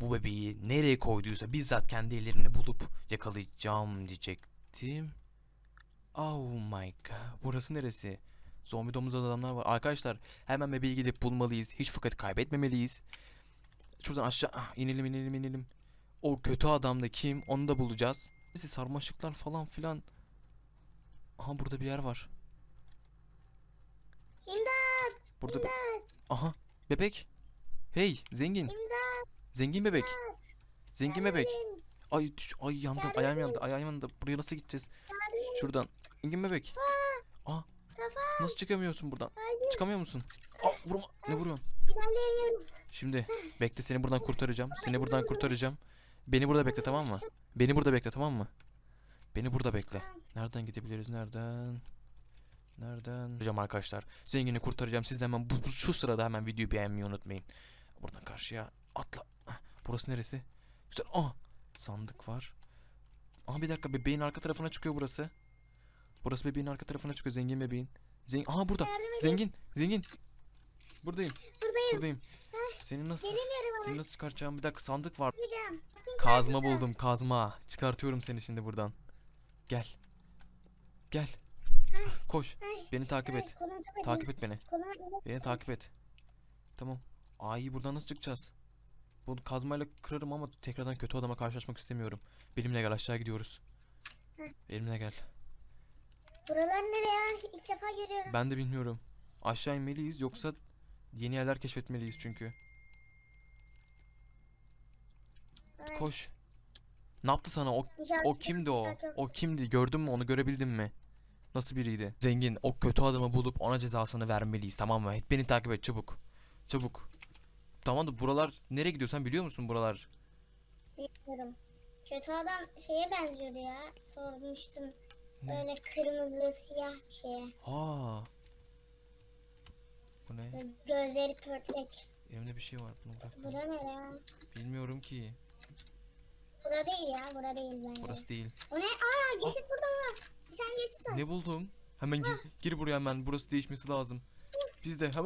bu bebeği nereye koyduysa bizzat kendi ellerini bulup yakalayacağım diyecektim. Oh my god. Burası neresi? Zombi domuz adamlar var. Arkadaşlar hemen bebeği gidip bulmalıyız. Hiç vakit kaybetmemeliyiz. Şuradan aşağı ah, inelim inelim inelim. O kötü adam da kim? Onu da bulacağız. Neyse sarmaşıklar falan filan. Aha burada bir yer var. İmdat! Burada bir... Aha bebek. Hey zengin. İmdat! Zengin bebek. Zengin bebek. Ay düş- ay yandım. Yardım Ayağım yandı. Ayağım yandı. Buraya nasıl gideceğiz? Şuradan. Zengin bebek. Aa Kafam. nasıl çıkamıyorsun buradan? Çıkamıyor musun? Aa vurma. Ne vuruyorsun? Şimdi bekle seni buradan kurtaracağım. Seni buradan kurtaracağım. Beni burada bekle tamam mı? Beni burada bekle tamam mı? Beni burada bekle. Nereden gidebiliriz? Nereden? Nereden? Kurtaracağım arkadaşlar. Zengini kurtaracağım. Siz de hemen bu, bu- şu sırada hemen videoyu beğenmeyi unutmayın. Buradan karşıya atla. Ah, Burası neresi? Güzel. Aa! Sandık var. Aha bir dakika bebeğin arka tarafına çıkıyor burası. Burası bebeğin arka tarafına çıkıyor. Zengin bebeğin. Zengin. Aha burada. Zengin. Zengin. Buradayım. Buradayım. Buradayım. Seni nasıl seni nasıl çıkartacağım? Bir dakika sandık var. Kazma buldum, kazma. Çıkartıyorum seni şimdi buradan. Gel. Gel. Koş. Beni takip et. Takip et beni. Beni takip et. Tamam. Ay buradan nasıl çıkacağız? Bu kazmayla kırarım ama tekrardan kötü adama karşılaşmak istemiyorum. Benimle gel aşağı gidiyoruz. Benimle gel. Buralar nereye? İlk defa görüyorum. Ben de bilmiyorum. Aşağı inmeliyiz yoksa yeni yerler keşfetmeliyiz çünkü. Ay, Koş. Ne yaptı sana o inşallah O kimdi o? O kimdi? Gördün mü onu görebildin mi? Nasıl biriydi? Zengin o kötü adamı bulup ona cezasını vermeliyiz tamam mı? Beni takip et çabuk. Çabuk. Tamam da buralar nereye gidiyorsan biliyor musun buralar? Bilmiyorum. Kötü adam şeye benziyordu ya. Sormuştum. Ne? Böyle kırmızı siyah bir şeye. Aa. Bu ne? Gözleri pörtlek. Elimde bir şey var. Bunu bırak. Bura nere ya? Bilmiyorum ki. Bura değil ya. Bura değil bence. Burası değil. O ne? Aa geçit burada? Bir tane geçit var. Ne buldum? Hemen gir, gir buraya hemen. Burası değişmesi lazım. Biz de hemen